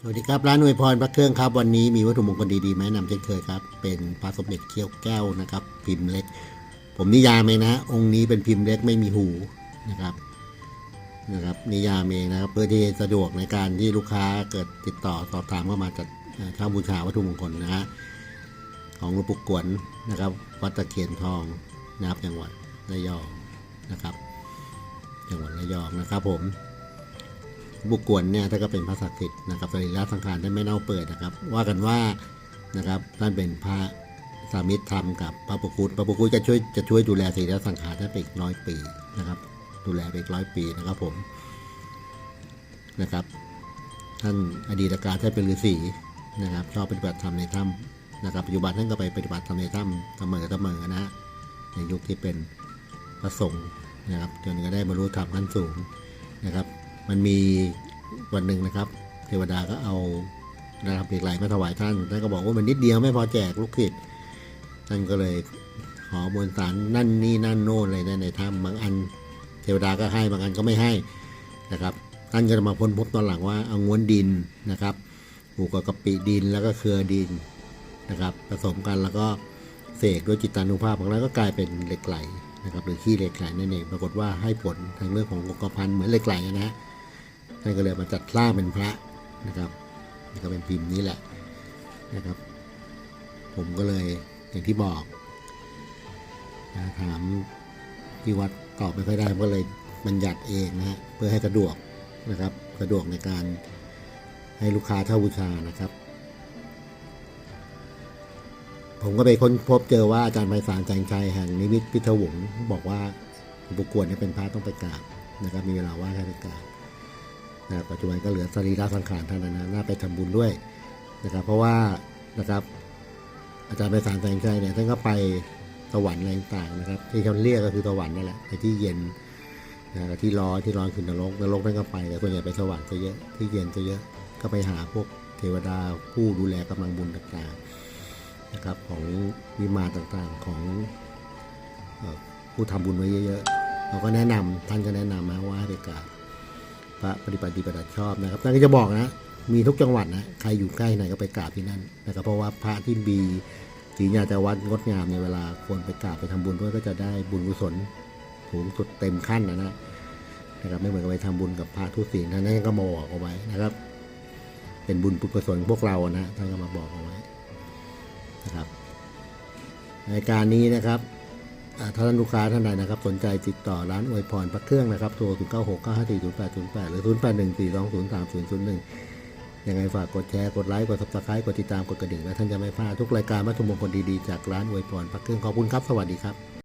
สวัสดีครับ ร้านอวยพรพระเครื่องครับวันนี้มีวัตถุมงคลดีๆมาแนะนำเช่นเคยครับ เป็นพระสมเด็จเขี้ยวแก้วนะครับ พิมพ์เล็ก ผมนิยามเองนะ องค์นี้เป็นพิมพ์เล็กไม่มีหูนะครับนะครับนิยามเองนะครับเพื่อที่สะดวกในการที่ลูกค้าเกิดติดต่อสอบถามเข้ามาจัดเอ่อเช่าบูชาวัตถุมงคลนะฮะของหลวงปู่กวนนะครับ วัดตะเคียนทองนะครับจังหวัดระยองนะครับจังหวัดระยองนะครับผม บุกวนเนี่ยท่าก็เป็นพระศักดิ์สิทธิ์นะครับสรีระสังขารท่านไม่เน่าเปื่อยนะครับ ว่ากันว่านะครับท่านเป็นพระสามิตรธรรมกับพระปุกุฎพระปุกุฎจะช่วยจะช่วยดูแลสรีระสังขารท่านไปอีกร้อยปีนะครับ ดูแลไปอีกร้อยปีนะครับผมนะครับ ท่านอดีตการท่านเป็นฤาษีนะครับ ชอบปฏิบัติธรรมในถ้ำนะครับปัจจุบันท่านก็ไปปฏิบัติธรรมในถ้ำเสมอเสมอนะฮะในยุคที่เป็นพระสงฆ์นะครับจนก็ได้บรรลุธรรมขั้นสูงนะครับ มันมีวันหนึ่งนะครับ เทวดาก็เอานะครับเหล็กไหลมาถวายท่าน ท่านก็บอกว่ามันนิดเดียวไม่พอแจกลูกศิษย์ท่านก็เลยขอบนสารนั่นนี่นั่นโน่นอะไรในในถ้ำบางอัน เทวดาก็ให้บางอันก็ไม่ให้นะครับ ท่านก็จะมาพ้นพบตอนหลังว่าเอาง้วนดินนะครับผูกกับกะปิดินแล้วก็เครือดินนะครับ ผสมกันแล้วก็เสกด้วยจิตตานุภาพของเราก็กลายเป็นเหล็กไหลนะครับหรือขี้เหล็กไหลนั่นเองปรากฏว่าให้ผลทางเรื่องของกพันเหมือนเหล็กไหลนะฮะ ท่านก็เลยมาจัดสร้างเป็นพระนะครับนี่ก็เป็นพิมพ์นี้แหละนะครับ ผมก็เลยอย่างที่บอกนะถามที่วัดตอบไม่ค่อยได้ก็เลยบัญญัติเองนะฮะเพื่อให้สะดวกนะครับสะดวกในการให้ลูกค้าเช่าบูชานะครับ ผมก็ไปค้นพบเจอว่าอาจารย์ไพศาลแสงชัยแห่งนิมิตพิทวงบอกว่าหลวงปู่กวนเนี่ยเป็นพระต้องไปกราบนะครับ มีเวลาว่างให้ไปกราบ นะปัจจุบันก็เหลือสรีระสังขารเท่านั้นนะน่าไปทำบุญด้วยนะครับ เพราะว่านะครับ อาจารย์ไปสารแสงชัยเนี่ยท่านก็ไปสวรรค์อะไรต่างๆนะครับ ที่เขาเรียกก็คือสวรรค์นั่นแหละไปที่เย็นนะที่ร้อนที่ร้อนคือนรกนรกท่านก็ไปแต่ส่วนใหญ่ไปสวรรค์จะเยอะที่เย็นจะเยอะก็ไปหาพวกเทวดาผู้ดูแลกำลังบุญต่างๆนะครับ ของวิมานต่างๆของผู้ทำบุญไว้เยอะๆเราก็แนะนำท่านก็แนะนำนะว่าให้ไปกราบ พระปฏิบัติดีปฏิบัติชอบนะครับท่านก็จะบอกนะ มีทุกจังหวัดนะ ใครอยู่ใกล้ไหนก็ไปกราบที่นั่นนะครับ เพราะว่าพระที่มีศีญาจาวัดงดงามในเวลาคนไปกราบไปทำบุญด้วยก็จะได้บุญกุศลสูงสุดเต็มขั้นนะนะนะครับไม่เหมือนกับไปทำบุญกับพระทุศีลท่านนั้นก็มาบอกเอาไว้นะครับ เป็นบุญบุกุศลพวกเรานะท่านก็มาบอกเอาไว้นะครับรายการนี้นะครับ ถ้าท่านลูกค้าท่านใดนะครับ สนใจติดต่อร้านอวยพรพระเครื่องนะครับโทร0 9 6 9 5 4 0 8 0 8 หรือ 0 8 1 4 2 0 3 0 0 1 ยังไงฝากกดแชร์ กดไลค์ กด subscribe กดติดตาม กดกระดิ่ง และท่านจะไม่พลาดทุกรายการวัตถุมงคลดี ๆ จากร้านอวยพรพระเครื่องขอบคุณครับ สวัสดีครับ